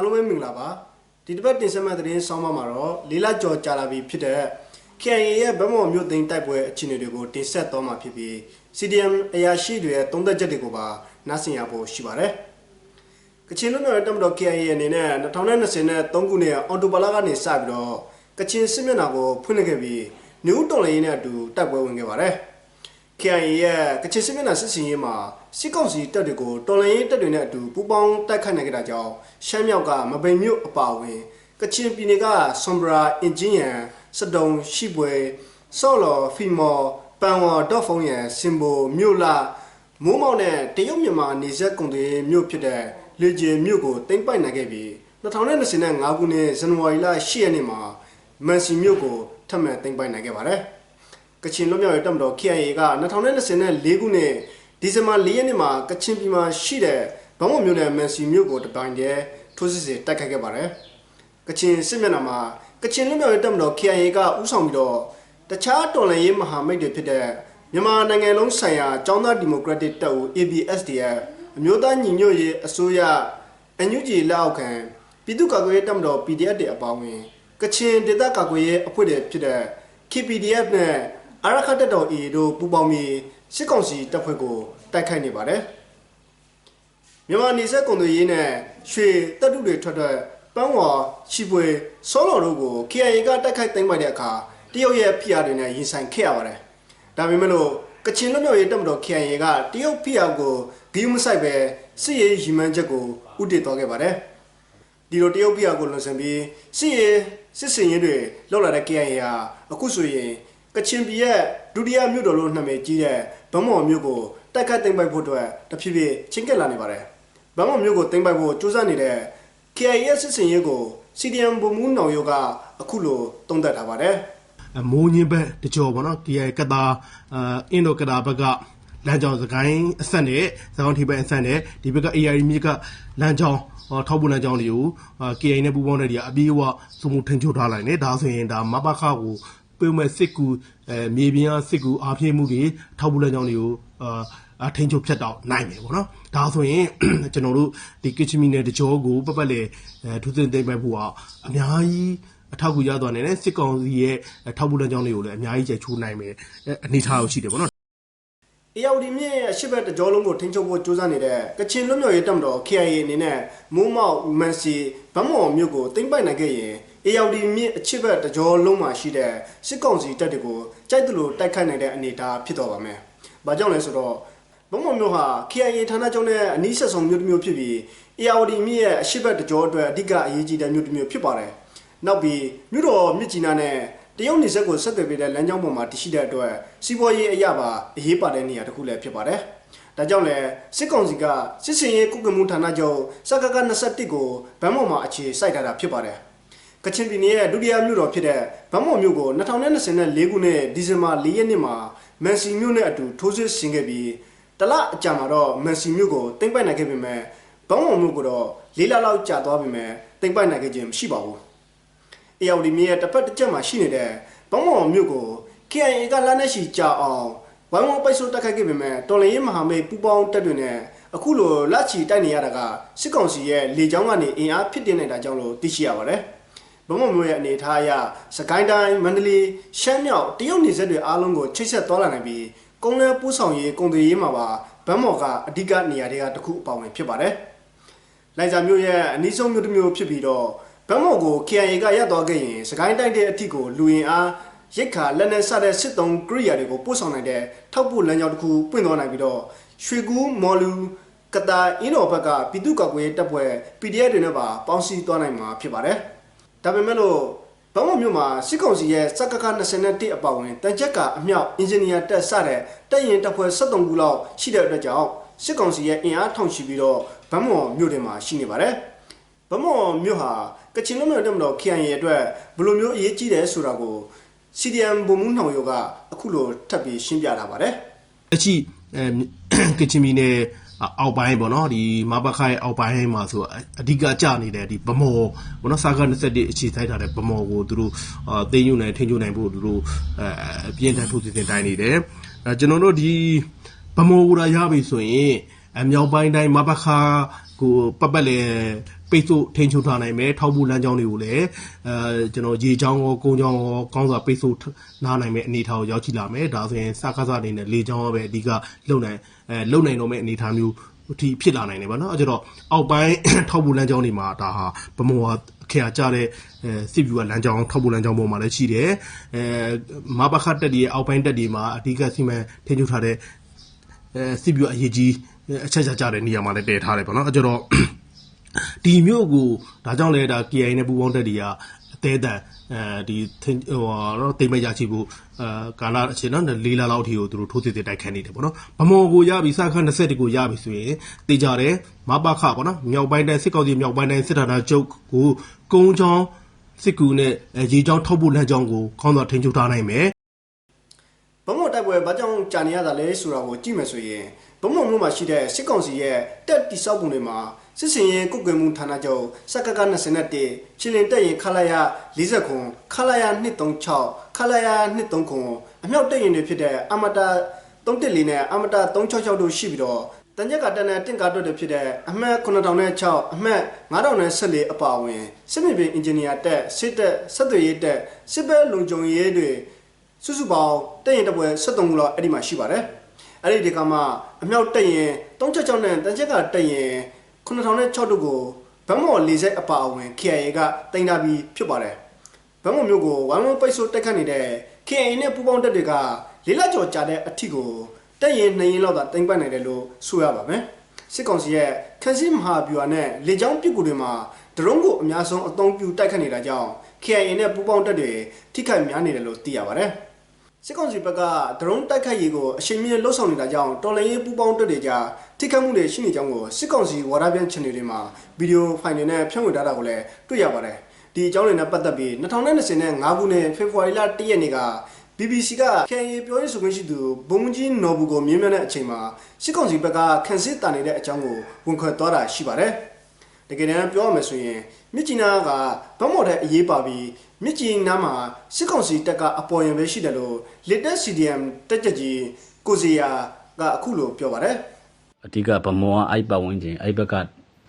အားလုံးပဲမင်္ဂလာပါဒီတစ်ပတ်တင်ဆက်မယ့်သတင်းဆောင်းပါးမှာတော့လေးလကျော်ကြာလာပြီဖြစ်တဲ့ KIA ရဲ့ဗမော်မြို့သိမ်းတိုက်ပွဲအခြေအနေတွေကိုတင်ဆက်သွားမှာဖြစ်ပြီး CDM အရာရှိတွေရဲ့သုံးသက်ချက်တွေကိုပါနားဆင်ရဖို့ရှိပါတယ်ကချင်လူမျိုးရဲ့တမတော် KIA အနေနဲ့2020နဲ့3ခုနှစ်အော်တိုဘာလကနေစပြီးတော့ကချင်စစ်မျက်နှာကိုဖွင့်လှစ်ခဲ့ပြီးနယူးတော်လိုင်းနဲ့အတူတိုက်ပွဲဝင်ခဲ့ပါတယ် KIA ရဲ့ကချင်စစ်မျက်နှာစစ်စင်ရေးမှာစစ်ကောင်စီတပ်တွေကိုတော်လှန်ရေးတပ်တွေနဲ့အတူပူးပေါင်းတိုက်ခိုက်နိုင်ကြတာကြောင့်ရှမ်းမြောက်ကမပိန်မြို့အပါအဝင်ကချင်ပြည်နယ်ကဆွမ်ဘရာအင်ဂျင်ယန်စတုံရှိပွဲဆော့လော်ဖီမော်ပန်ဝါဒေါ့ဖုံယန်စင်ဘိုမြို့လာမိုးမောင်နဲ့တရုတ်မြန်မာနေဆက်ကုန်တွေမြို့ဖြစ်တဲ့လေကျင်မြို့ကိုတင်ပိုက်နိုင်ခဲ့ပြီး2025ခုနှစ်ဇန်နဝါရီလ10ရက်နေ့မှာမန်စီမြို့ကိုထပ်မံတင်ပိုက်နိုင်ခဲ့ပါတယ်။ ကချင်လွတ်မြောက်ရေးတပ်မတော် KIA က2024ခုနှစ်ဒီဇင်ဘာ4ရက်နေ့မှာကချင်ပြည်မှာရှိတဲ့ဗမော်မြို့နယ်မန်စီမြို့ကိုတပိုင်းတည်းထိုးစစ်ဆင်တိုက်ခိုက်ခဲ့ပါတယ်။ကချင်စစ်မျက်နှာမှာကချင်လွတ်မြောက်ရေးတပ်မတော် KIA ကဥဆောင်ပြီးတော့တခြားတော်လှန်ရေးမဟာမိတ်တွေဖြစ်တဲ့မြန်မာနိုင်ငံလုံးဆိုင်ရာចောင်းသားဒီမိုကရက်တစ်တပ်ဦး ABSDF အမျိုးသားညီညွတ်ရေးအစိုးရ NUG လက်အောက်ခံပြည်သူ့ကာကွယ်ရေးတပ်မတော် PDF တွေအပါအဝင်ကချင်ဒေသကာကွယ်ရေးအဖွဲ့တွေဖြစ်တဲ့ KPDF နဲ့ အာရခတ်တပ်တော် AA တို့ပူးပေါင်းပြီးစစ်ကောင်စီတပ်ဖွဲ့ကိုတိုက်ခိုက်နေပါတယ်။မြန်မာနေဆက်ကုန်သွယ်ရေးနဲ့ရွှေတပ်တုတွေထွက်ထွက်ပန်းဝါချီပွေစောလော်တို့ကို KIA ကတိုက်ခိုက်သိမ်းပိုက်တဲ့အခါတရုတ်ရဲ့ဖိအားတွေနဲ့ရင်ဆိုင်ခဲ့ရပါတယ်။ဒါပေမဲ့လို့ကချင်လွတ်မြောက်ရေးတပ်မတော် KIA ကတရုတ်ဖိအားကိုဂီးမဆိုင်ပဲစစ်ရေးရည်မှန်းချက်ကိုဥတည်သွားခဲ့ပါတယ်။ဒီလိုတရုတ်ပြည်ကိုလွန်ဆန်ပြီးစစ်ရေးစစ်စင်ရေးတွေလောက်လာတဲ့ KIA ဟာအခုဆိုရင် ကချင်ပြည်ရဲ့ဒုတိယမြို့တော်လို့နာမည်ကြီးတဲ့ဗမော်မြို့ကိုတိုက်ခတ်သိမ်းပိုက်ဖို့အတွက်တဖြည်းဖြည်းချင်းကက်လာနေပါတယ်။ဗမော်မြို့ကိုသိမ်းပိုက်ဖို့ကြိုးစားနေတဲ့ KIA ရဲ့စစ်စင်ရေးကို CDM ဗိုလ်မှူးနောင်ယောကအခုလိုတုံ့တက်ထားပါတယ်။အမိုးညင်းဘက်တကြောပေါ့နော် KI ကတာအာအင်းဒိုကတာဘက်ကလမ်းကြောင်းစကိုင်းအဆက်နဲ့စကောင်းထိပ်ပိုင်းအဆက်နဲ့ဒီဘက်က AI မြစ်ကလမ်းကြောင်းဟောထောက်ပို့လမ်းကြောင်းတွေကိုအာ KI နဲ့ပူးပေါင်းတဲ့ဒီကအပြေးအဝစုံမှုထင်ချုပ်ထားလိုက်တယ်ဒါဆိုရင်ဒါမပခကို ပြုံးမဲ့စစ်ကူအဲမြေပြင်ကစစ်ကူအားဖြည့်မှုတွေထောက်ပို့လမ်းကြောင်းတွေကိုအာအထင်းချုပ်ဖြတ်တော့နိုင်မယ်ပေါ့နော်ဒါဆိုရင်ကျွန်တော်တို့ဒီကချင်မီနယ်တကြောကိုပတ်ပတ်လေအဲထူးစင်သိမ့်ပိုက်ဖို့ကအများကြီးအထောက်အကူရသွားနိုင်တယ်စစ်ကောင်စီရဲ့ထောက်ပို့လမ်းကြောင်းတွေကိုလည်းအများကြီးကျချိုးနိုင်မယ်အဲအနေထားကိုရှိတယ်ပေါ့နော် AOD မြင့်ရဲ့အရှိတ်ဘက်တကြောလုံးကိုထိန်းချုပ်ဖို့ကြိုးစားနေတဲ့ကချင်လွတ်မြောက်ရေးတပ်မတော် KIA အနေနဲ့မိုးမောက်မန်စီဗမော်မြို့ကိုသိမ်းပိုက်နိုင်ခဲ့ရင် AOD မြင့်အရှိတ်ဘက်တကြောလုံးမှာရှိတဲ့စစ်ကောင်စီတပ်တွေကိုကြိုက်သလိုတိုက်ခိုက်နိုင်တဲ့အနေအထားဖြစ်တော်ပါမယ်။ဘာကြောင့်လဲဆိုတော့ဗမော်မြို့ဟာ KIA ဌာနချုပ်နဲ့အနီးဆက်ဆုံးမြို့တစ်မြို့ဖြစ်ပြီး AOD မြင့်ရဲ့အရှိတ်ဘက်တကြောအတွက်အဓိကအရေးကြီးတဲ့မြို့တစ်မြို့ဖြစ်ပါတယ်။နောက်ပြီးမြို့တော်မြစ်ကြီးနားနဲ့တရုတ်နေဆက်ကိုဆက်သွယ်ပေးတဲ့လမ်းကြောင်းပေါ်မှာတရှိတဲ့အတွက်စီးပွားရေးအရာပါအရေးပါတဲ့နေရာတစ်ခုလည်းဖြစ်ပါတယ်။ဒါကြောင့်လည်းစစ်ကောင်စီကစစ်စင်ရေးကုကမှုဌာနချုပ်စကက21ကိုဗန်းမော်မှာအခြေစိုက်ထားတာဖြစ်ပါတယ်။ ကချင်ပြည်နယ်ရဲ့ဒုတိယမြို့တော်ဖြစ်တဲ့ဗန်းမော်မြို့ကို2024ခုနှစ်ဒီဇင်ဘာ4ရက်နေ့မှာမန်စီမြို့နဲ့အတူထိုးစစ်ဆင်ခဲ့ပြီးတလအကြာမှာတော့မန်စီမြို့ကိုတင်ပိုက်နိုင်ခဲ့ပေမဲ့ဗန်းမော်မြို့ကိုတော့၄လလောက်ကြာသွားပေမဲ့တင်ပိုက်နိုင်ခဲ့ခြင်းမရှိပါဘူး။ AOD မြေရဲ့တစ်ဖက်တစ်ချက်မှာရှိနေတဲ့ဘုံမော်မြို့ကို KIA ကလမ်းနဲ့ရှိကြအောင်ဝိုင်းဝန်းပိတ်ဆို့တက်ခိုက်ခဲ့ပေမဲ့တော်လရင်မဟာမိတ်ပူးပေါင်းတပ်တွေနဲ့အခုလိုလက်ချီတိုက်နေရတာကစစ်ကောင်စီရဲ့လေကြောင်းကနေအင်အားဖြစ်တင်နေတာကြောင့်လို့သိရှိရပါတယ်။ ဘုံမော်မြို့ရဲ့အနေအထားအရစကိုင်းတိုင်းမန္တလေးရှမ်းမြောက်တရုတ်နေဆက်တွေအားလုံးကိုချိတ်ဆက်သွားလာနိုင်ပြီးကုန်းလန်းပူးဆောင်ရေးကုန်သွယ်ရေးမှာပါဗန်းမော်ကအဓိကနေရာတွေကတစ်ခုအပေါဝင်ဖြစ်ပါတယ်။လိုင်ဇာမြို့ရဲ့အနီးဆုံးမြို့တစ်မြို့ဖြစ်ပြီးတော့ဗန်းမော်ကို KIA ကရပ်သွားခဲ့ရင်စကိုင်းတိုင်းတဲ့အထိကိုလူရင်အားရိတ်ခါလက်နက်စတဲ့စစ်တုံးကရိယာတွေကိုပို့ဆောင်နိုင်တဲ့ထောက်ပို့လမ်းကြောင်းတစ်ခုပွင့်သွားနိုင်ပြီးတော့ရွှေကူးမော်လူကတာအင်းတော်ဘက်ကပြည်သူ့ကောက်ကွယ်တပ်ဖွဲ့ PDF တွေနဲ့ပါပေါင်းစည်းသွားနိုင်မှာဖြစ်ပါတယ်။ ဒါပေမဲ့လို့ဘုံမမြို့မှာစစ်ကောင်စီရဲ့စက်ကက21အပောက်ဝင်တန်ချက်ကအမြောက်အင်ဂျင်နီယာတက်စတဲ့တပ်ရင်တပ်ဖွဲ့73ခုလောက်ရှိတဲ့အတွက်ကြောင့်စစ်ကောင်စီရဲ့အင်အားထောင်ရှိပြီးတော့ဗန်းမော်မြို့ထဲမှာရှိနေပါတယ်။ဗမော်မြို့ဟာကချင်လူမျိုးတက်မတော် KIA အတွက်ဘယ်လိုမျိုးအရေးကြီးတယ်ဆိုတာကို CDM ဘုံမှုနှောင်ယောကအခုလိုထပ်ပြီးရှင်းပြထားပါတယ်လက်ရှိအဲကချင်ပြည်နယ် အောက်ပိုင်းပေါ့နော်ဒီမဘခိုင်အောက်ပိုင်းမှာဆိုအဓိကကြနေတဲ့ဒီဗမော်ပေါ့နော်စာက21အခြေစိုက်ထားတဲ့ဗမော်ကိုသူတို့အာသိမ်းယူနိုင်ထိန်းချုပ်နိုင်ဖို့သူတို့အဲပြင်းထန်ထုတ်စီစဉ်တိုင်းနေတယ်အဲကျွန်တော်တို့ဒီဗမော်ကိုရရပြီဆိုရင်အမြောက်ပိုင်းတိုင်းမဘခ ကိုပတ်ပတ်လေပိတ်ဆို့ထိန်းချုပ်ထားနိုင်မယ်ထောက်ပို့လမ်းကြောင်းတွေကိုလည်းအဲကျွန်တော်ရေချောင်းရောကုန်းချောင်းရောကောင်းစွာပိတ်ဆို့နားနိုင်မယ်အနေအထားကိုရောက်ရှိလာမယ်ဒါဆိုရင်စကားစားအနေနဲ့လေချောင်းရောပဲအဓိကလုံနိုင်အဲလုံနိုင်တော့မယ့်အနေအထားမျိုးအထိဖြစ်လာနိုင်တယ်ဗောနော်အဲကြတော့အောက်ပိုင်းထောက်ပို့လမ်းကြောင်းတွေမှာဒါဟာဗမောဟာခောက်ကြတဲ့အဲစစ်ဗျူကလမ်းကြောင်းထောက်ပို့လမ်းကြောင်းပေါ်မှာလည်းရှိတယ်အဲမဘခတ်တက်ဒီရဲ့အောက်ပိုင်းတက်ဒီမှာအဓိကစီမံထိန်းချုပ်ထားတဲ့အဲစစ်ဗျူအရေးကြီး အချက်ချကြတဲ့နေရာမှာလည်းတည်ထားတယ်ဗောနော်အဲကြတော့ဒီမျိုးကိုဒါကြောင့်လဲဒါ KI နဲ့ပူပေါင်းတက်တွေကအသေးအတန်အဲဒီထင်ဟိုဟာတော့တိတ်မရချိဖို့အဲကာလအချိန်နော်လေးလလောက်အထိကိုသူတို့ထိုးစစ်စစ်တိုက်ခတ်နေတယ်ပေါ့နော်ဗမော်ကိုရပြီစခန်း20ကိုရပြီဆိုရင်တေကြတယ်မပခပေါ့နော်မြောက်ပိုင်းတိုင်းစစ်ကောင်စီမြောက်ပိုင်းတိုင်းစစ်ဌာနချုပ်ကိုကုန်းချောင်းစစ်ကူနဲ့ရေချောင်းထောက်ဖို့လမ်းကြောင်းကိုခေါင်းဆောင်ထိန်းချုပ်ထားနိုင်မယ်ဘုံမတိုက်ပွဲဘာကြောင့်ကြာနေရတာလဲဆိုတာကိုကြည့်မယ်ဆိုရင် ဘုံမမြို့မှာရှိတဲ့စစ်ကောင်စီရဲ့တက်တိဆောက်ပုံတွေမှာစစ်စင်ရင်ကုတ်ကွယ်မှုဌာနချုပ်စက္ကက21ချင်းလင်တက်ရင်ခလာရ40ခုခလာရ236ခလာရ239ခုအမြောက်တက်ရင်တွေဖြစ်တဲ့အမတာ314နဲ့အမတာ366တို့ရှိပြီးတော့တန်ကြက်ကတန်တဲ့တင့်ကားတို့တွေဖြစ်တဲ့အမှတ်9006အမှတ်9014အပါအဝင်စစ်မြေပြင်အင်ဂျင်နီယာတက်စစ်တက်ဆက်သွယ်ရေးတက်စစ်ဘက်လုံခြုံရေးတွေစုစုပေါင်းတက်ရင်တစ်ပွဲ73ခုလောက်အဲ့ဒီမှာရှိပါတယ် အဲ့ဒီဒီကမှာအမြောက်တက်ရင်366နဲ့တန်ချက်ကတက်ရင်9006တို့ကိုဗန်းမော်လေးစိတ်အပါအဝင် KIA ကတင်တာပြီးဖြစ်ပါတယ်ဗန်းမော်မျိုးကိုဝိုင်းဝန်းပိတ်ဆို့တက်ခတ်နေတဲ့ KIA နဲ့ပူးပေါင်းတက်တွေကလေးလကျော်ကြာတဲ့အထီကိုတက်ရင်နှစ်ရင်လောက်သာတင်ပတ်နိုင်တယ်လို့ဆိုရပါမယ်စစ်ကောင်စီရဲ့ခန်းစီမဟာဗျူဟာနဲ့လေကြောင်းပစ်ကူတွေမှာဒရုန်းကိုအများဆုံးအသုံးပြုတိုက်ခတ်နေတာကြောင့် KIA နဲ့ပူးပေါင်းတက်တွေထိခိုက်များနေတယ်လို့သိရပါတယ် စစ်ကောင်စီဘက်ကဒရုန်းတိုက်ခိုက်ရေးကိုအရှိန်မြင့်လှုပ်ဆောင်နေတာကြောင့်တော်လှန်ရေးပူးပေါင်းတက်တွေကြားထိခိုက်မှုတွေရှိနေကြောင်းကိုစစ်ကောင်စီဝါဒပြန် channel တွေမှာဗီဒီယိုဖိုင်တွေနဲ့ဖြန့်ဝေထားတာကိုလည်းတွေ့ရပါတယ်ဒီအကြောင်းတွေနဲ့ပတ်သက်ပြီး2025ခုနှစ်ဖေဖော်ဝါရီလ1ရက်နေ့က BBC က KNA ပြောရေးဆိုခွင့်ရှိသူဘုံကြီးနော်ဘူးကိုမြင်းမြန်းတဲ့အချိန်မှာစစ်ကောင်စီဘက်ကခန့်စစ်တာနေတဲ့အကြောင်းကိုဝန်ခွဲသွားတာရှိပါတယ်။တကယ်တမ်းပြောရမယ်ဆိုရင်မြစ်ကြီးနားကဗမော်တဲ့အရေးပါပြီး မြစ်ကြီးနားမှာစစ်ကောင်စီတပ်ကအပေါ်ရင်ပဲရှိတယ်လို့ latest CDM တက်ကြကြီးကိုစီယာကအခုလိုပြောပါတယ်။အဓိကဗမောကအဲ့ပတ်ဝန်းကျင်အဲ့ဘက်က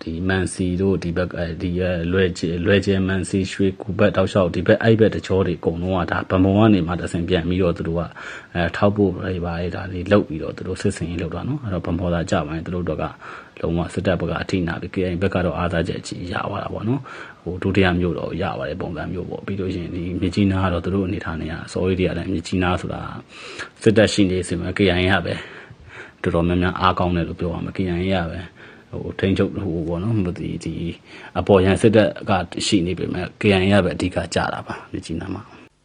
ဒီမန်စီတို့ဒီဘက်ဒီလွယ်ကျလွယ်ကျမန်စီရွှေကူဘက်တောက်လျှောက်ဒီဘက်အဲ့ဘက်တချောတွေအကုန်လုံးကဒါဗမောကနေမှတဆင်ပြန်ပြီးတော့သူတို့ကအဲထောက်ဖို့ပဲပါလေဒါလေးလုတ်ပြီးတော့သူတို့စစ်စင်ရေးလုပ်တာနော်အဲ့တော့ဗမောသာကြပါရင်သူတို့တော့ကလုံးဝစစ်တပ်ဘက်ကအထိနာပြီး KI ဘက်ကတော့အားသားချက်ကြီးရသွားတာပေါ့နော် ဟိုဒုတိယမျိုးတော့ရပါတယ်ပုံစံမျိုးပေါ့ပြီးလို့ရှိရင်ဒီမြကြီးနားကတော့သူတို့အနေထားနေရစော်ရီတွေကလည်းမြကြီးနားဆိုတာစစ်တပ်ရှိနေစီမှာ KI ရပဲတော်တော်များများအားကောင်းတယ်လို့ပြောရမှာ KIA ရပဲဟိုထိန်းချုပ်ဟိုပေါ့နော်ဒီဒီအပေါ်ရန်စစ်တပ်ကရှိနေပေမဲ့ KIA ရပဲအဓိကကြတာပါမြကြီးနားမှာ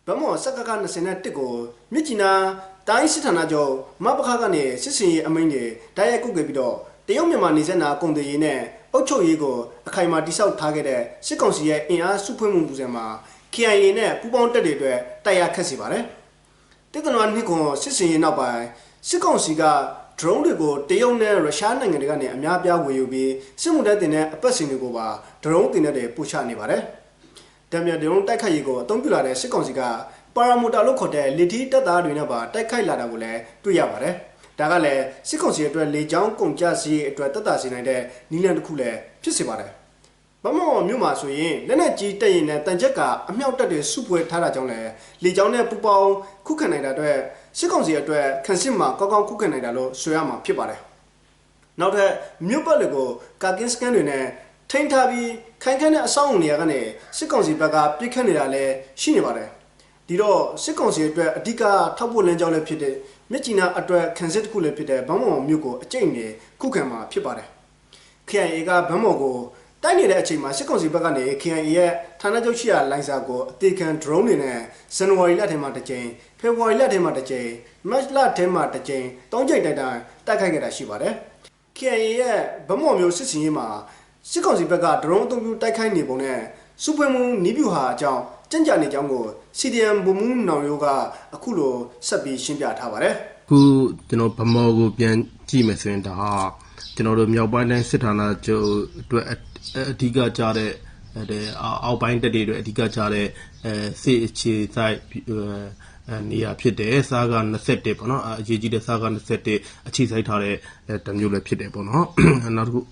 ဗမော်စက်ကက21ကိုမြစ်ကြီးနားတိုင်းစစ်ဌာနချုပ်မပခကနေစစ်စင်ရေးအမိန့်တွေတိုက်ရိုက်ကုတ်ခဲ့ပြီးတော့တရုတ်မြန်မာနေဆက်နာကုန်သွယ်ရေးနဲ့ အုပ်ချုပ်ရေးကိုအခိုင်အမာတိစောက်ထားခဲ့တဲ့စစ်ကောင်စီရဲ့အင်အားစုဖွဲ့မှုပူဇော်မှာ KIA နဲ့ပူးပေါင်းတပ်တွေအတွက်တိုက်ရိုက်ခတ်စီပါတယ်တက္ကသိုလ်နှစ်ကွန်စစ်စင်ရေးနောက်ပိုင်းစစ်ကောင်စီက drone တွေကိုတရုတ်နဲ့ရုရှားနိုင်ငံတွေကနေအများပြားဝယ်ယူပြီးစစ်မှုထမ်းတင်တဲ့အပတ်စဉ်တွေကိုပါ drone တင်တဲ့ပို့ချနေပါတယ်။တံမြဒရုန်းတိုက်ခိုက်ရေးကိုအသုံးပြုလာတဲ့စစ်ကောင်စီကပါရာမိုတာလို့ခေါ်တဲ့လက်ထီတပ်သားတွေနဲ့ပါတိုက်ခိုက်လာတာကိုလည်းတွေ့ရပါတယ်။ ဒါကလည်းစစ်ကောင်စီအတွက်လေကြောင်းကုန်ကျစရိတ်အတွက်တက်တာစေနိုင်တဲ့နီလန်တစ်ခုလည်းဖြစ်စေပါတယ်။ဗမော်မြို့မှာဆိုရင်လက်နက်ကြီးတက်ရင်နဲ့တန်ချက်ကအမြောက်တက်တွေစုပွဲထားတာကြောင့်လည်းလေကြောင်းနဲ့ပူပေါင်းခုခံနိုင်တာအတွက်စစ်ကောင်စီအတွက်ခန့်စစ်မှာကောင်းကောင်းခုခံနိုင်တာလို့ဆိုရမှာဖြစ်ပါတယ်။နောက်ထပ်မြို့ပတ်တွေကိုကာကင်းစကန်တွေနဲ့ထိန်းထားပြီးခိုင်ခန့်တဲ့အဆောက်အုံတွေကနေစစ်ကောင်စီဘက်ကပြစ်ခတ်နေတာလည်းရှိနေပါတယ်။ဒီတော့စစ်ကောင်စီအတွက်အဓိကထောက်ပို့လမ်းကြောင်းလည်းဖြစ်တဲ့ မြစ်ကြီးနားအတွက်ခန့်စစ်တစ်ခုလည်းဖြစ်တဲ့ဗန်းမော်မြို့ကိုအကျိတ်နဲ့ခုခံမှာဖြစ်ပါတယ်။ KIA ကဗန်းမော်ကိုတိုက်နေတဲ့အချိန်မှာစစ်ကောင်စီဘက်ကနေ KIA ရဲ့ဌာနချုပ်ရှိရာလိုင်စာကိုအသေးခံ drone တွေနဲ့ဇန်နဝါရီလထဲမှာတစ်ကြိမ်ဖေဖော်ဝါရီလထဲမှာတစ်ကြိမ်မတ်လထဲမှာတစ်ကြိမ်သုံးကြိမ်တိုက်တိုင်းတိုက်ခိုက်ခဲ့တာရှိပါတယ်။ KIA ရဲ့ဗမော်မျိုးစစ်စင်ရေးမှာစစ်ကောင်စီဘက်က drone အသုံးပြုတိုက်ခိုက်နေပုံနဲ့စုဖွဲ့မှုနီးပြူဟာအကြောင်း ကြံ့ကြာနေကြောင်းကို CDM ဘုံမှုနောင်ရိုးကအခုလိုဆက်ပြီးရှင်းပြထားပါတယ်။ခုကျွန်တော်ဗမော်ကိုပြန်ကြည့်မယ်ဆိုရင်ဒါဟာကျွန်တော်တို့မြောက်ပိုင်းတိုင်းစစ်ဌာနချုပ်အတွက်အအဓိကကြားတဲ့တဲ့အောက်ပိုင်းတက်တွေအတွက်အဓိကကြားတဲ့အဲစစ်အခြေဆိုင်အဲနေရာဖြစ်တယ်စားက21ပေါ့နော်အရေးကြီးတဲ့စားက21အခြေစိုက်ထားတဲ့တမျိုးလည်းဖြစ်တယ်ပေါ့နော်နောက်တစ်ခုဘ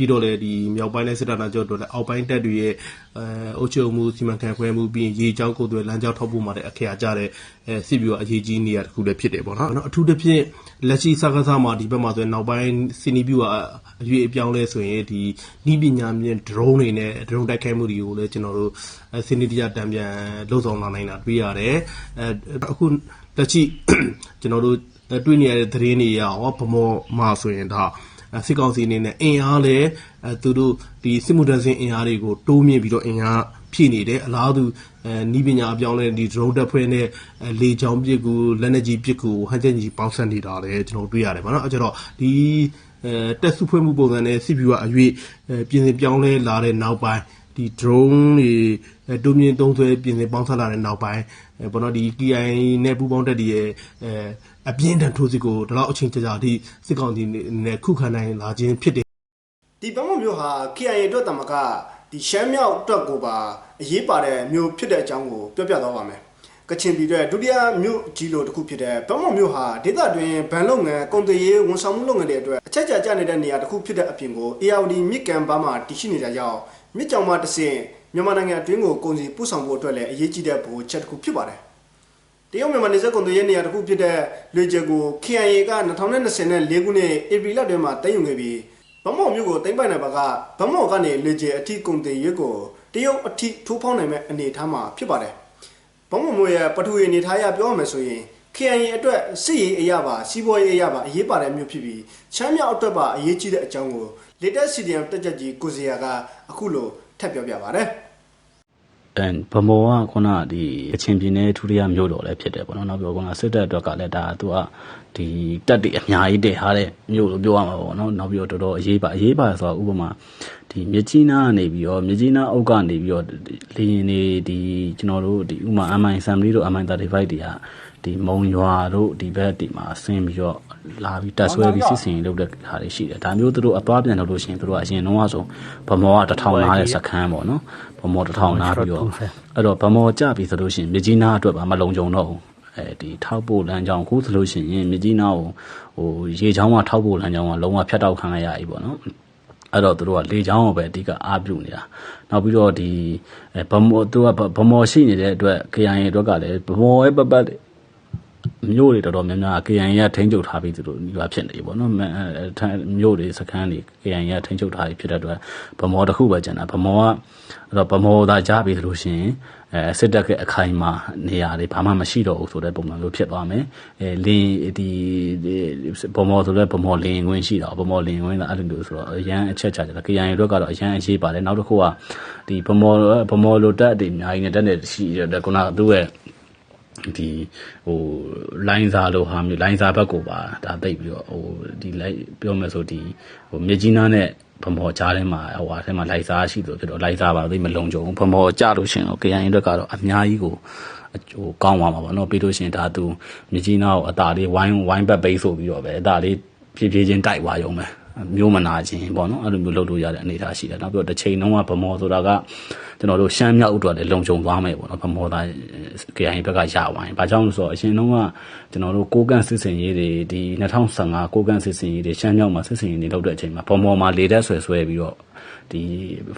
ပြီးတော့လည်းဒီမြောက်ပိုင်းနဲ့စစ်တပ်သားကြောတို့လည်းအောက်ပိုင်းတပ်တွေရဲ့အဲအုပ်ချုပ်မှုစီမံခန့်ခွဲမှုပြီးရင်ရေချောင်းကိုယ်တွေလမ်းကြောင်းထောက်ပို့မှာတဲ့အခရာကြတဲ့အဲစစ်ဗျူဟာအရေးကြီးနေရာတစ်ခုလည်းဖြစ်တယ်ပေါ့နော်နော်အထူးသဖြင့်လက်ရှိစကားစားမှာဒီဘက်မှာဆိုရင်နောက်ပိုင်းစီနီဗျူဟာအရွေအပြောင်းလဲဆိုရင်ဒီဤပညာမြင့် drone တွေနဲ့ drone တိုက်ခိုက်မှုတွေကိုလည်းကျွန်တော်တို့အဲစနစ်တကျတံပြန်လှုပ်ဆောင်လာနိုင်တာတွေ့ရတယ်အဲအခုလက်ရှိကျွန်တော်တို့အဲတွေ့နေရတဲ့သတင်းတွေရအောင်ဗမောမှာဆိုရင်ဒါအဲ စစ်ကောင်စီအနေနဲ့အင်အားလည်းအဲသူတို့ဒီစစ်မှုထမ်းစင်အင်အားတွေကိုတိုးမြင့်ပြီးတော့အင်အားဖြည့်နေတယ်အလားတူအဲနီးပညာအပြောင်းလဲဒီ drone တက်ဖွဲ့နဲ့အဲလေချောင်းပစ်ကူလက်နက်ကြီးပစ်ကူဟန်ချက်ကြီးပေါင်းဆက်နေတာလည်းကျွန်တော်တွေ့ရတယ်ဗောနော်အဲကြတော့ဒီအဲတက်စုဖွဲ့မှုပုံစံနဲ့စစ်ဗျူကအရွေအဲပြင်ဆင်ပြောင်းလဲလာတဲ့နောက်ပိုင်းဒီ drone တွေအဲတိုးမြင့်သုံးဆွဲပြင်ဆင်ပေါင်းဆက်လာတဲ့နောက်ပိုင်းအဲဘောနော်ဒီ KI နဲ့ပူးပေါင်းတက်တွေရဲ့အဲ အပြင်းထန်ထိုးစစ်ကိုဒီလောက်အချိန်ကြာကြာအထိစစ်ကောင်စီနဲ့ခုခံနိုင်လာခြင်းဖြစ်တယ်ဒီဗမော်မျိုးဟာ KIA အတွက်တမကဒီရှမ်းမြောက်အတွက်ကိုပါအရေးပါတဲ့မျိုးဖြစ်တဲ့အကြောင်းကိုပြောပြသွားပါမယ်ကချင်ပြည်တဲ့ဒုတိယမြို့ကြီးလိုတစ်ခုဖြစ်တဲ့ဗမော်မျိုးဟာဒေသတွင်းဗန်လုပ်ငန်းကုန်သွယ်ရေးဝန်ဆောင်မှုလုပ်ငန်းတွေအတွက်အချက်ကြကျနေတဲ့နေရာတစ်ခုဖြစ်တဲ့အပြင်ကို ARD မြစ်ကမ်းပါးမှာတည်ရှိနေတာကြောင့်မြစ်ကြောင်မှတစ်ဆင့်မြန်မာနိုင်ငံအတွင်းကိုကုန်စည်ပို့ဆောင်ဖို့အတွက်လည်းအရေးကြီးတဲ့ဗဟိုချက်တစ်ခုဖြစ်ပါတယ် တရုတ်မြန်မာနေဆက်ကုန်သွယ်ရေးနေရာတစ်ခုဖြစ်တဲ့လွေကျယ်ကို KIA က2024ခုနှစ်ဧပြီလတွင်မှာတင်ယူခဲ့ပြီးဗမော်မြို့ကိုတင်ပိုင်တဲ့ဘက်ကဗမော်ကနေလွေကျယ်အထိကုန်သွယ်ရေးကိုတရုတ်အထိထိုးဖောင်းနိုင်မဲ့အနေအထားမှာဖြစ်ပါတယ်ဗမော်မြို့ရဲ့ပထဝီအနေအထားအရပြောရမယ်ဆိုရင် KIA အတွက်စစ်ရေးအရာပါစီးပွားရေးအရာပါအရေးပါတဲ့မြို့ဖြစ်ပြီးချမ်းမြောက်အတွက်ပါအရေးကြီးတဲ့အကြောင်းကို latest CDM တက်ကြကြီးကိုစီယာကအခုလိုထပ်ပြောပြပါတယ် အဲဗမောကခုနကဒီအချင်းပြင်းနဲ့ထူထရမြို့တော်လည်းဖြစ်တယ်ပေါ့နော်နောက်ပြီးတော့ခုနစစ်တပ်အတွက်ကလည်းဒါသူကဒီတက်တွေအများကြီးတည်ထားတဲ့မြို့လို့ပြောရမှာပေါ့နော်နောက်ပြီးတော့တော်တော်အရေးပါအရေးပါဆိုတာဥပမာဒီမြကြီးနားကနေပြီးတော့မြကြီးနားအုပ်ကနေပြီးတော့လေရင်နေဒီကျွန်တော်တို့ဒီဥပမာ MI70 တို့ MI35 တွေက ဒီမုံရွာတို့ဒီဘက်ဒီမှာဆင်းပြီးတော့လာပြီးတက်ဆွဲပြီးစစ်စင်လုပ်တဲ့ဟာတွေရှိတယ်ဒါမျိုးသူတို့အသွားပြန်လုပ်လို့ရှိရင်သူတို့ကအရင်တော့ဆိုဗမောကတစ်ထောင်နားတဲ့စခန်းပေါ့နော်ဗမောတစ်ထောင်နားပြီးတော့အဲ့တော့ဗမောကြပြီဆိုလို့ရှိရင်မြကြီးနားအတွက်ပါမလုံခြုံတော့ဘူးအဲဒီထောက်ပို့လမ်းကြောင်းအခုဆိုလို့ရှိရင်မြကြီးနားကိုဟိုရေချောင်းကထောက်ပို့လမ်းကြောင်းကလုံးဝဖြတ်တောက်ခံရရပြီပေါ့နော်အဲ့တော့သူတို့ကလေချောင်းကိုပဲအဓိကအားပြုနေတာနောက်ပြီးတော့ဒီအဲဗမောသူကဗမောရှိနေတဲ့အတွက် KIA အတွက်ကလည်းဗမောရဲ့ပတ်ပတ် မြို့တွေတော်တော်များများ KIA ကထိန်းချုပ်ထားပြီးသူတို့ဒီပါဖြစ်နေပြီပေါ့နော်မြို့တွေစခန်းတွေ KIA ကထိန်းချုပ်ထားပြီးဖြစ်တဲ့အတွက်ဗမောတစ်ခုပဲကျန်တာဗမောကအဲ့တော့ဗမောသာကြားပြီးသလိုရှိရင်အဲစစ်တပ်ကအခိုင်အမာနေရာတွေဘာမှမရှိတော့ဘူးဆိုတဲ့ပုံစံမျိုးဖြစ်သွားမယ်အဲလင်းဒီဗမောဆိုတော့ဗမောလင်းခွင်းရှိတာဗမောလင်းခွင်းကအဲ့လိုမျိုးဆိုတော့အရန်အချက်ချကြတာ KIA တို့ကတော့အရန်အရေးပါတယ်နောက်တစ်ခုကဒီဗမောဗမောလိုတက်တွေအများကြီးနဲ့တက်နေရှိတယ်ခုနကသူ့ရဲ့ ဒီဟိုလိုင်းစားလိုဟာမျိုးလိုင်းစားဘက်ကိုပါဒါသိပ်ပြီးတော့ဟိုဒီလိုက်ပြောမယ်ဆိုဒီဟိုမြကြီးနားနဲ့ဗမောကြားထဲမှာဟိုဟာထဲမှာလိုက်စားရှိလို့ဖြစ်တော့လိုက်စားပါသိပ်မလုံခြုံဘူးဗမောကြလို့ရှင်တော့ KIN အတွက်ကတော့အများကြီးကိုဟိုကောင်းသွားမှာပေါ့နော်ပြီးလို့ရှင်ဒါသူမြကြီးနားကိုအตาလေးဝိုင်းဝိုင်းဘက်ပိတ်ဆို့ပြီးတော့ပဲအตาလေးဖြည်းဖြည်းချင်းတိုက်သွားရုံပဲ မျိုးမနာခြင်းပေါ့နော်အဲ့လိုမျိုးလုပ်လို့ရတဲ့အနေအထားရှိတယ်နောက်ပြီးတော့တစ်ချိန်လုံးကဗမောဆိုတာကကျွန်တော်တို့ရှမ်းမြောက်အတွက်လည်းလုံခြုံသွားမယ်ပေါ့နော်ဗမောသား KIN ဘက်ကရဝိုင်းဘာကြောင့်လဲဆိုတော့အရင်တုန်းကကျွန်တော်တို့ကိုကန့်စစ်စင်ရေးတွေဒီ2015ကိုကန့်စစ်စင်ရေးတွေရှမ်းမြောက်မှာစစ်စင်ရေးတွေလုပ်တဲ့အချိန်မှာဗမောမှာလေတက်ဆွဲဆွဲပြီးတော့ဒီ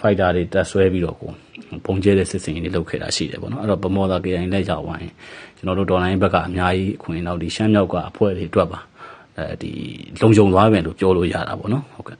fighter တွေတက်ဆွဲပြီးတော့ကိုပုံကျဲတဲ့စစ်စင်ရေးတွေလုပ်ခဲ့တာရှိတယ်ပေါ့နော်အဲ့တော့ဗမောသား KIN လည်းရဝိုင်းကျွန်တော်တို့ဒေါ်လာရင်းဘက်ကအများကြီးအခွင့်အနောက်ဒီရှမ်းမြောက်ကအဖွဲ့တွေအတွက်ပါ အဲဒီလုံခြုံသွားပြန်လို့ပြောလို့ရတာပေါ့နော်ဟုတ်ကဲ့